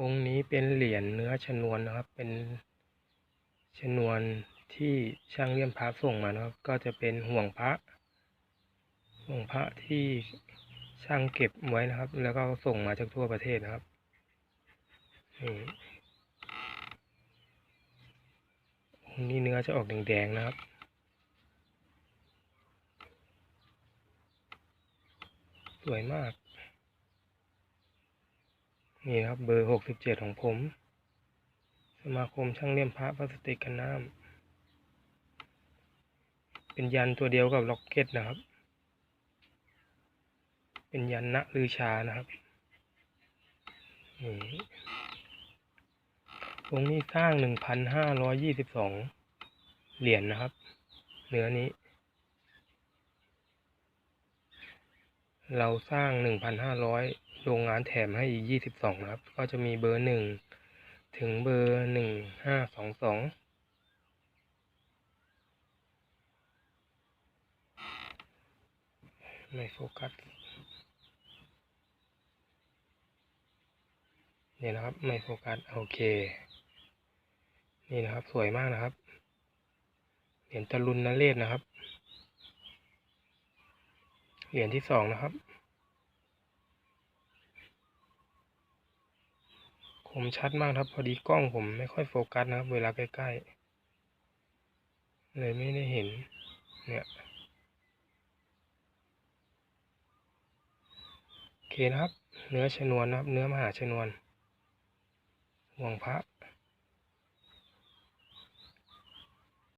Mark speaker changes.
Speaker 1: องค์นี้เป็นเหรียญเนื้อชนวนนะครับ เป็นชนวนที่ช่างเลี่ยมพระส่งมานะครับ ก็จะเป็นห่วงพระ ห่วงพระที่ช่างเก็บไว้นะครับ แล้วก็ส่งมาจากทั่วประเทศนะครับนี่องค์นี้เนื้อจะออกแดงๆนะครับสวยมาก นี่ครับเบอร์หกสิบเจ็ดของผม สมาคมช่างเลี่ยมพระพลาสติกกันน้ำเป็นยันตัวเดียวกับล็อกเก็ตนะครับ เป็นยันณลือชานะครับนี่องค์นี้สร้างหนึ่งพันห้าร้อยยี่สิบสองเหรียญนนะครับ เนื้อนี้ เราสร้างหนึ่งพันห้าร้อยโรงงานแถมให้อีกยี่สิบสองนะครับ ก็จะมีเบอร์หนึ่งถึงเบอร์หนึ่งห้าสองสองไม่โฟกัส นี่นะครับ ไม่โฟกัส โอเค นี่นะครับ สวยมากนะครับ เหรียญตะลุนนเรศนะครับ เหรียญที่สองนะครับ คมชัดมากครับ พอดีกล้องผมไม่ค่อยโฟกัสนะครับ เวลาใกล้ๆ เลยไม่ได้เห็น เนี่ยโอเคนะครับ เนื้อชนวนนะครับ เนื้อมหาชนวนห่วงพระ